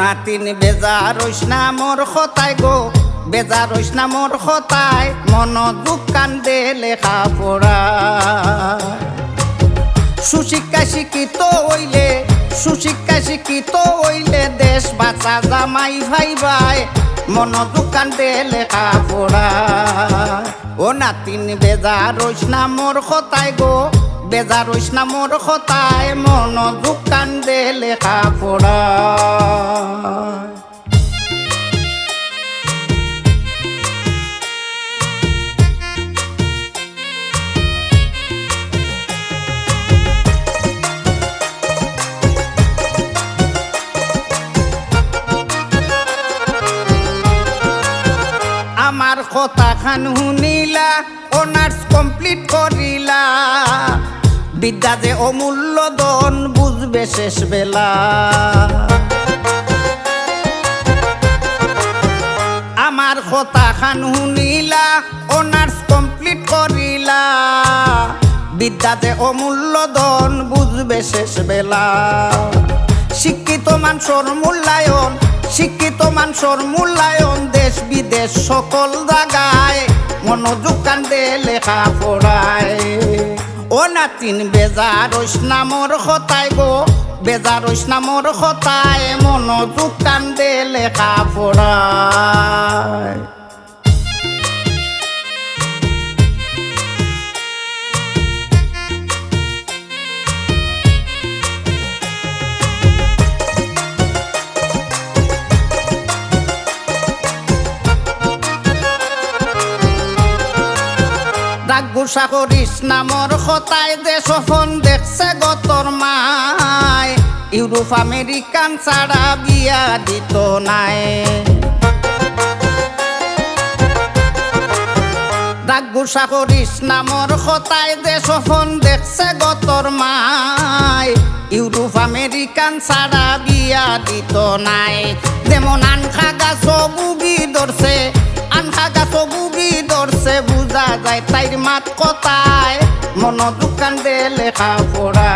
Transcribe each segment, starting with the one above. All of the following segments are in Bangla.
নাতিন বেজার রইস না মোর খতায় গো, বেজার রইস না মোর খতায় মন দোকান দে লেখা পড়া। সুশিক্ষা শিক্ষিত হইলে, সুশিক্ষা শিক্ষিত হইলে দেশ বাঁচা জামাই ভাই ভাই মন দোকান দে লেখা পড়া। ও নাতিন বেজার রইস না মোর খতায় গো, বেজার রইস না মোর খতায় মন দোকান দে লেখা পড়া। আমার কথা খান শুনিলা অনার্স কমপ্লিট করিলা। বিদ্যা যে অমূল্য দন বুঝবে শেষ বেলা। আমার কথা খান শুনিলা অনার্স কমপ্লিট করিলা। বিদ্যা যে অমূল্য দন বুঝবে শেষ বেলা। শিক্ষিত মানুষের মূল্যায়ন শিক্ষিত মানুষের মূল্যায়ন দেশ বিদেশ সকল জায়গায়, মনোযোগ কান্দে লেখা পড়ায়। ও নাতিন, বেজার নামর হতায় গো, বেজার নামর হতায় মনোযোগ কান্দে লেখা পড়ায়। ডাক গুসা করিস নামর খতায় যে সফন দেখছে গতর মায়। ইউরোপ, আমেরিকান ছাড়া বিয়া দিত নাই। ডাক গুসা করিস নামর খতায় যে সফন দেখছে গতর মায়। ইউরোপ, আমেরিকান ছাড়া বিয়া দিত নাই। যেমন আনখা গাছ বুগি ধরছে ধরছে বুঝা যায় তাইর মাত কথায়। মন দোকান দে লেখা পড়া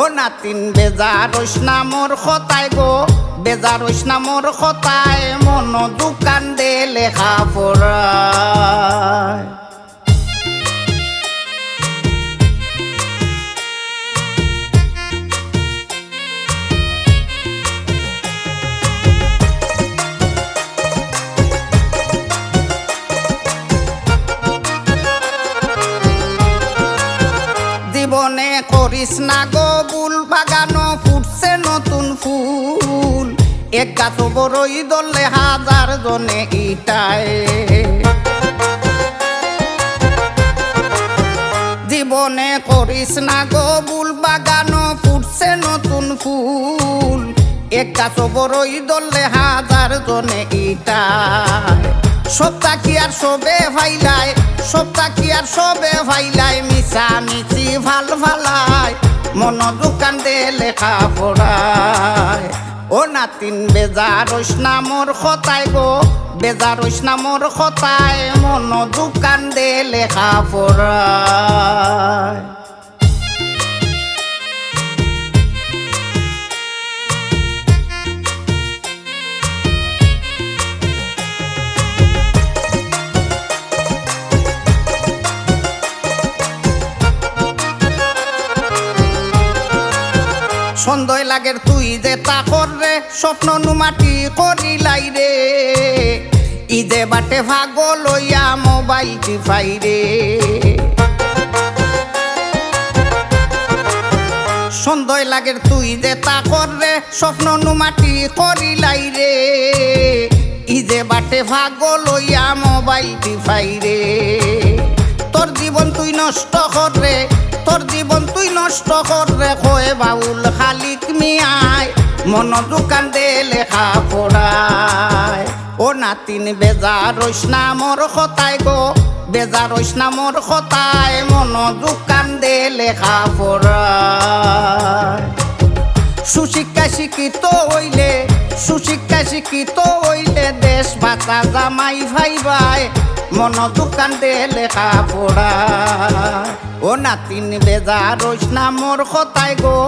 ও নাতিন, বেজার না মোর খতায় গো। বেজার না মোর খতায় মন দোকান দে লেখা পড়ায় জীবনে করিস না গো বুল বাগানো ফুটছে নতুন ফুল। এক গাছ বড়ই দলে হাজার জনে ইটায়। জীবনে করিস না গো বুল বাগানো ফুটছে নতুন ফুল। এক গাছ বড়ই দলে হাজার জনে ইটায়। সপ্তা কি আর সবে ভাইলাই সপ্তা কি আর সবে ভাইলায়? মিশা মিছি ভালো ভালাই মন দোকান দে লেখা পড়ায়। ও নাতিন, বেজার না মোর খতায় গো, বেজার না মোর খতায় মন দোকান দে লেখা পড়ায়। সন্দেহ লাগের তুই যে তা কররে স্বপ্ন নুমাটি করিলাই রে। ইদে বাটে ভাগ লইয়া মোবাইল টিপাই রে। সন্দেহ লাগের তুই যে তা কররে স্বপ্ন নুমাটি করিলাই রে। ইদে বাটে ভাগল লইয়া মোবাইল টিপাই রে। তোর জীবন তুই নষ্ট করে তোর জীবন তুই নষ্ট করে কয়ে বাউল খালিক মিয়ায় মন দোকান দে লেখা পড়ায় ও নাতিন, বেজার রইস না মোর খতায় গো। বেজার রইস না মোর খতায় মন দোকান দে লেখা পড়ায় সুশিক্ষা শিক্ষিত হইলে সুশিক্ষা শিক্ষিত হইলে দেশ বাঁচা জামাই ভাই ভাই। মন দোকান দে লেখা পড়া ও নাতিন বেজা রইস না মোর খতায় গো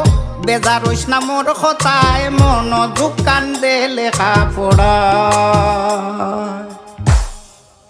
বেজার না মোর কথায় মনোযোগ কান্দে লেখা পড়া